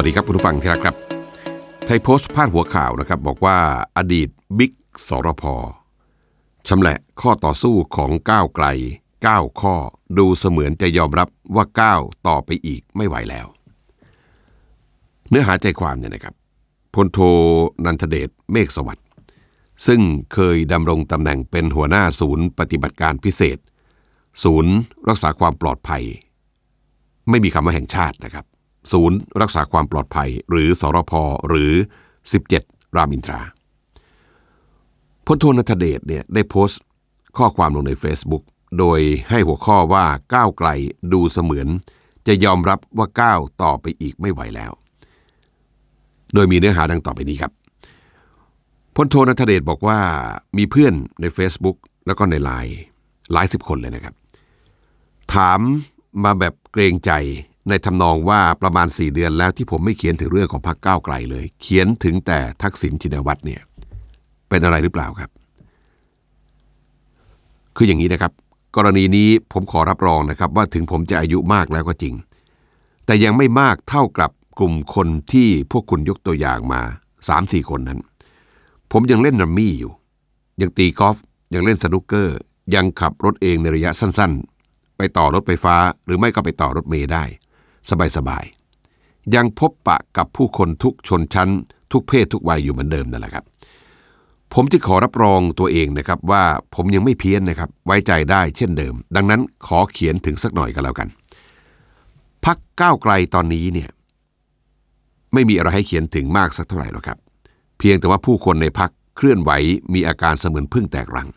วัสดีครับคุณผู้ฟังที่รักครับ ไทยโพสต์พาดหัวข่าวนะครับบอกว่าอดีตบิ๊กสรพชำแหละข้อต่อสู้ของก้าวไกล 9 ข้อดูเสมือนจะยอมรับว่าก้าวต่อไปอีกไม่ไหวแล้ว เนื้อหาใจความเนี่ยนะครับพลโทนันทเดชเมฆสวัสดิ์ซึ่งเคยดำรงตำแหน่งเป็นหัวหน้าศูนย์ปฏิบัติการพิเศษ ศูนย์รักษาความปลอดภัย ไม่มีคำว่าแห่งชาตินะครับ ศูนย์รักษาความปลอดภัย หรือสรพหรือ 17 รามอินทราพลโทนัทเดชเนี่ยได้โพสต์ข้อความลงใน Facebook โดยให้หัวข้อว่าก้าวไกลดูเสมือน จะยอมรับว่าก้าวต่อไปอีกไม่ไหวแล้ว โดยมีเนื้อหาดังต่อไปนี้ครับพลโทนัทเดชบอกว่ามีเพื่อนใน Facebook แล้วก็ในไลน์หลายสิบคนเลยนะครับ ถามมาแบบเกรงใจ ในทำนองว่าประมาณ 4 เดือนแล้วที่ผมไม่เขียนถึงเรื่องของพรรคก้าวไกลเลย เขียนถึงแต่ทักษิณชินวัตรเนี่ยเป็นอะไรหรือเปล่าครับ คืออย่างนี้นะครับ กรณีนี้ผมขอรับรองนะครับว่าถึงผมจะอายุมากแล้วก็จริง แต่ยังไม่มากเท่ากับกลุ่มคนที่พวกคุณยกตัวอย่างมา 3-4 คนนั้น ผมยังเล่นรัมมี่อยู่ ยังตีกอล์ฟยังเล่นสนุกเกอร์ ยังขับรถเองในระยะสั้นๆ ไปต่อรถไฟฟ้าหรือไม่ก็ไปต่อรถเมล์ได้ สบายๆ ยังพบปะกับผู้คนทุกชนชั้น ทุกเพศทุกวัยอยู่เหมือนเดิมนั่นแหละครับ ผมจะขอรับรองตัวเองนะครับว่าผมยังไม่เพี้ยนนะครับไว้ใจได้เช่นเดิม ดังนั้นขอเขียนถึงสักหน่อยกันแล้วกัน พักก้าวไกลตอนนี้เนี่ยไม่มีอะไรให้เขียนถึงมากสักเท่าไหร่หรอกครับ เพียงแต่ว่าผู้คนในพักเคลื่อนไหวมีอาการเสมือนพึ่งแตกรัง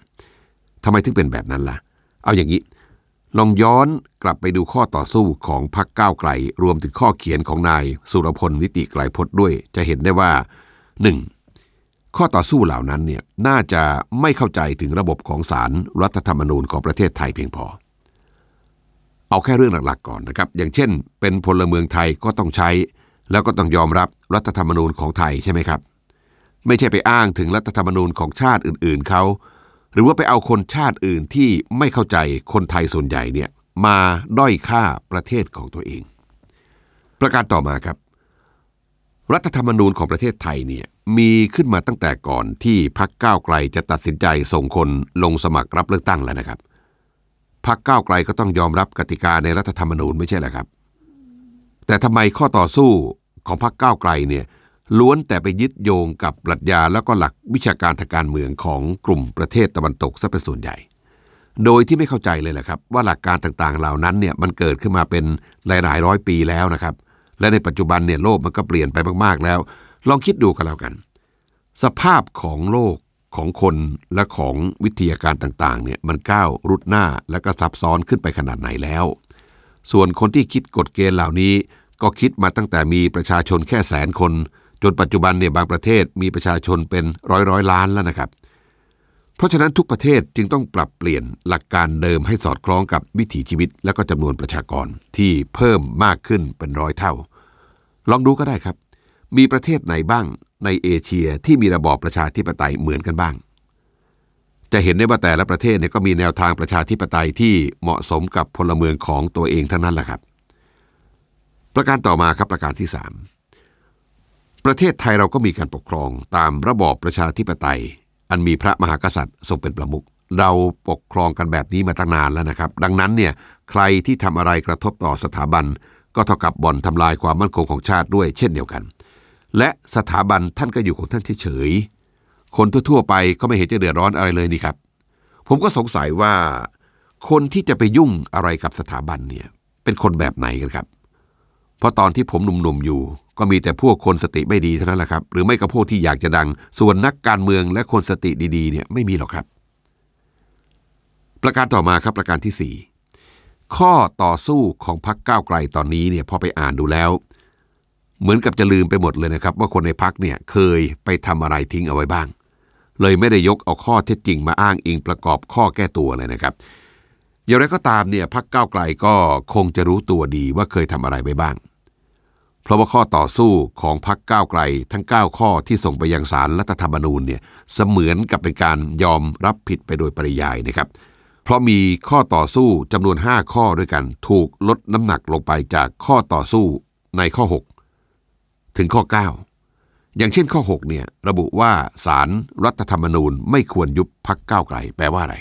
ทำไมถึงเป็นแบบนั้นล่ะ เอาอย่างนี้ ลองย้อนกลับไปดูข้อต่อสู้ของพักก้าวไกล รวมถึงข้อเขียนของนายสุรพลนิติไกลพจน์ด้วย จะเห็นได้ว่า 1. ข้อต่อสู้เหล่านั้นเนี่ยน่าจะไม่เข้าใจถึงระบบของศารรัฐธรรมนูญของประเทศไทยเพียงพอ เอาแค่เรื่องหลักๆก่อนนะครับ อย่างเช่น เป็นพลเมืองไทยก็ต้องใช้ แล้วก็ต้องยอมรับรัฐธรรมนูญของไทยใช่ไหมครับ ไม่ใช่ไปอ้างถึงรัฐธรรมนูญของชาติอื่น ๆเขา หรือว่าไปเอาคนชาติอื่นที่ไม่เข้าใจคนไทยส่วนใหญ่เนี่ยมาด้อยค่าประเทศของตัวเอง ประการต่อมาครับ รัฐธรรมนูญของประเทศไทยเนี่ยมีขึ้นมาตั้งแต่ก่อนที่พักก้าวไกลจะตัดสินใจส่งคนลงสมัครรับเลือกตั้งแล้วนะครับพักก้าวไกลก็ต้องยอมรับกติกาในรัฐธรรมนูญไม่ใช่เหรอครับ แต่ทำไมข้อต่อสู้ของพักก้าวไกลเนี่ย ล้วนแต่ไปยึดโยงกับปรัชญาแล้วก็หลักวิชาการทางการเมืองของกลุ่มประเทศตะวันตกซะเป็นส่วนใหญ่ โดยที่ไม่เข้าใจเลยแหละครับ ว่าหลักการต่างๆ เหล่านั้นเนี่ยมันเกิดขึ้นมาเป็นหลายๆร้อยปีแล้วนะครับ และในปัจจุบันเนี่ยโลกมันก็เปลี่ยนไปมากๆแล้ว ลองคิดดูกันแล้วกัน สภาพของโลกของคนและของวิทยาการต่างๆเนี่ยมันก้าวรุดหน้าและก็ซับซ้อนขึ้นไปขนาดไหนแล้ว ส่วนคนที่คิดกฎเกณฑ์เหล่านี้ก็คิดมาตั้งแต่มีประชาชนแค่แสนคน จนปัจจุบันเนี่ยบางประเทศมีประชาชนเป็นร้อยร้อยล้านแล้วนะครับ เพราะฉะนั้นทุกประเทศจึงต้องปรับเปลี่ยนหลักการเดิมให้สอดคล้องกับวิถีชีวิตและก็จำนวนประชากรที่เพิ่มมากขึ้นเป็นร้อยเท่า ลองดูก็ได้ครับ มีประเทศไหนบ้างในเอเชียที่มีระบอบประชาธิปไตยเหมือนกันบ้าง จะเห็นได้ว่าแต่ละประเทศเนี่ยก็มีแนวทางประชาธิปไตยที่เหมาะสมกับพลเมืองของตัวเองทั้งนั้นแหละครับ ประการต่อมาครับประการที่3 ประเทศไทยเราก็มีการปกครองตามระบอบประชาธิปไตย อันมีพระมหากษัตริย์ทรงเป็นประมุขเราปกครองกันแบบนี้มาตั้งนานแล้วนะครับ ดังนั้นเนี่ยใครที่ทำอะไรกระทบต่อสถาบัน ก็เท่ากับบ่อนทำลายความมั่นคงของชาติด้วยเช่นเดียวกัน และสถาบันท่านก็อยู่ของท่านเฉยๆคนทั่วๆไปก็ไม่เห็นจะเดือดร้อนอะไรเลยนี่ครับ ผมก็สงสัยว่า คนที่จะไปยุ่งอะไรกับสถาบันเนี่ยเป็นคนแบบไหนกันครับ เพราะตอนที่ผมหนุ่มๆอยู่ ก็มีแต่พวกคนสติไม่ดีเท่านั้นแหละครับ หรือไม่ก็พวกที่อยากจะดัง ส่วนนักการเมืองและคนสติดีๆเนี่ยไม่มีหรอกครับ ประการต่อมาครับประการที่ 4 ข้อต่อสู้ของพรรคก้าวไกลตอนนี้เนี่ยพอไปอ่านดูแล้ว เหมือนกับจะลืมไปหมดเลยนะครับ ว่าคนในพักเนี่ยเคยไปทำอะไรทิ้งเอาไว้บ้าง เลยไม่ได้ยกเอาข้อเท็จจริงมาอ้างอิงประกอบข้อแก้ตัวเลยนะครับอย่างไรก็ตามเนี่ยพักก้าวไกลก็คงจะรู้ตัวดีว่าเคยทำอะไรไปบ้าง เพราะว่าข้อต่อสู้ของพักก้าวไกล ทั้ง 9 ข้อที่ส่งไปยังศาลรัฐธรรมนูญเนี่ยเสมือนกับเป็นการยอมรับผิดไปโดยปริยายนะครับ เพราะมีข้อต่อสู้จำนวน 5 ข้อด้วยกัน ถูกลดน้ำหนักลงไปจากข้อต่อสู้ในข้อ 6 ถึงข้อ 9 อย่างเช่นข้อ 6 เนี่ยระบุว่าสารรัฐธรรมนูญไม่ควรยุบพักก้าวไกล แปลว่าอะไร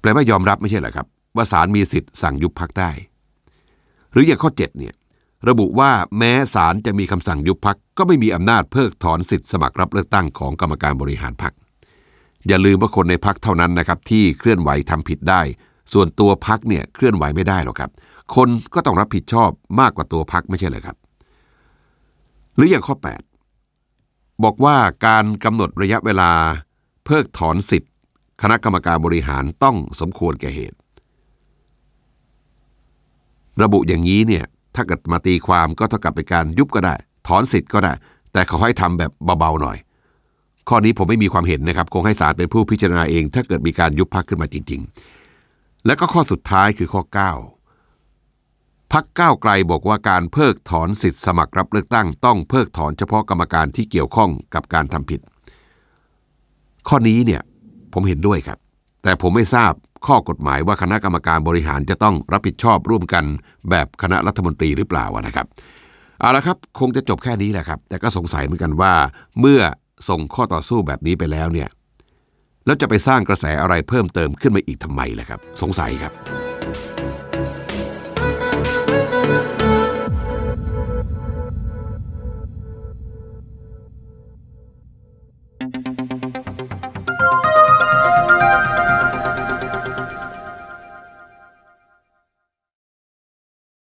แปลว่ายอมรับไม่ใช่เหรอครับ ว่าสารมีสิทธิ์สั่งยุบพักได้ หรืออย่างข้อ 7 เนี่ย ระบุว่าแม้ศาลจะมีคำสั่งยุบพักก็ไม่มีอำนาจเพิกถอนสิทธิสมัครรับเลือกตั้งของกรรมการบริหารพัก อย่าลืมว่าคนในพักเท่านั้นนะครับที่เคลื่อนไหวทำผิดได้ ส่วนตัวพักเนี่ยเคลื่อนไหวไม่ได้หรอกครับ คนก็ต้องรับผิดชอบมากกว่าตัวพักไม่ใช่เลยครับ หรืออย่างข้อ 8 บอกว่าการกำหนดระยะเวลา เพิกถอนสิทธิคณะกรรมการบริหารต้องสมควรแก่เหตุ ระบุอย่างนี้เนี่ย ถ้าเกิดมาตีความก็เท่ากับเป็นการยุบก็ได้ ถอนสิทธิ์ก็ได้ แต่เขาให้ทำแบบเบาๆหน่อย ข้อนี้ผมไม่มีความเห็นนะครับ คงให้ศาลเป็นผู้พิจารณาเอง ถ้าเกิดมีการยุบพักขึ้นมาจริง ๆ แล้วก็ข้อสุดท้ายคือข้อ 9 พักก้าวไกลบอกว่าการเพิกถอนสิทธิ์สมัครรับเลือกตั้งต้องเพิกถอนเฉพาะกรรมการที่เกี่ยวข้องกับการทำผิด ข้อนี้เนี่ยผมเห็นด้วยครับ แต่ผมไม่ทราบข้อกฎหมายว่าคณะกรรมการบริหารจะต้องรับผิดชอบร่วมกันแบบคณะรัฐมนตรีหรือเปล่านะครับเอาละครับคงจะจบแค่นี้แหละครับ แต่ก็สงสัยเหมือนกันว่า เมื่อส่งข้อต่อสู้แบบนี้ไปแล้วเนี่ยแล้วจะไปสร้างกระแสอะไรเพิ่มเติมขึ้นมาอีกทำไมล่ะครับ สงสัยครับ